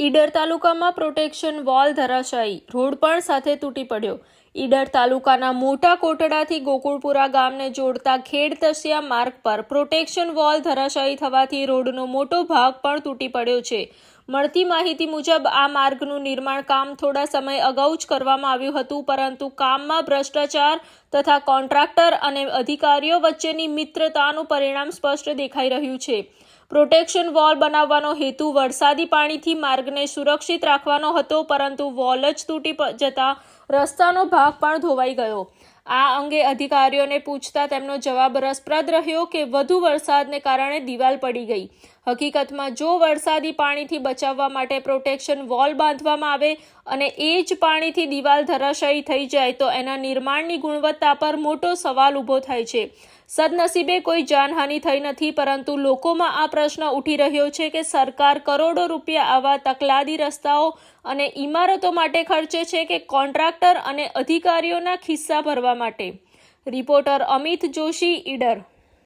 ઈડર તાલુકામાં protection wall ધરાશાયી. Road પણ સાથે તૂટી પડ્યો. ઈડર તાલુકાના મોટા કોટડાથી ગોકુળપુરા ગામને જોડતા ખેડ તસિયા માર્ગ પર પ્રોટેક્શન વોલ ધરાશાયી થવાથી રોડનો મોટો ભાગ પણ તૂટી પડ્યો છે. મળતી માહિતી મુજબ આ માર્ગનું નિર્માણ કામ થોડા સમય અગાઉ જ કરવામાં આવ્યું હતું, પરંતુ કામમાં ભ્રષ્ટાચાર તથા કોન્ટ્રાક્ટર અને અધિકારીઓ વચ્ચેની મિત્રતાનું પરિણામ સ્પષ્ટ દેખાઈ રહ્યું છે. પ્રોટેક્શન વોલ બનાવવાનો હેતુ વરસાદી પાણીથી માર્ગને સુરક્ષિત રાખવાનો હતો, પરંતુ વોલ જ તૂટી જતા રસ્તાનો ભાગ પણ ધોવાઈ ગયો. આ અંગે અધિકારીઓને પૂછતા તેમનો જવાબ રસપ્રદ રહ્યો કે વધુ વરસાદને કારણે દિવાલ પડી ગઈ. હકીકતમાં જો વરસાદી પાણીથી બચાવવા માટે પ્રોટેક્શન વોલ બાંધવામાં આવે અને એ જ પાણીથી દિવાલ ધરાશાયી થઈ જાય તો એના નિર્માણની ગુણવત્તા પર મોટો સવાલ ઊભો થાય છે. સદનસીબે કોઈ જાનહાનિ થઈ નથી, પરંતુ લોકોમાં આ પ્રશ્ન ઉઠી રહ્યો છે કે સરકાર કરોડો રૂપિયા આવા તકલાદી રસ્તાઓ અને ઇમારતો માટે ખર્ચે છે કે કોન્ટ્રાક્ટર અને અધિકારીઓના ખિસ્સા ભરવા માટે. રિપોર્ટર અમિત જોશી ઈડર.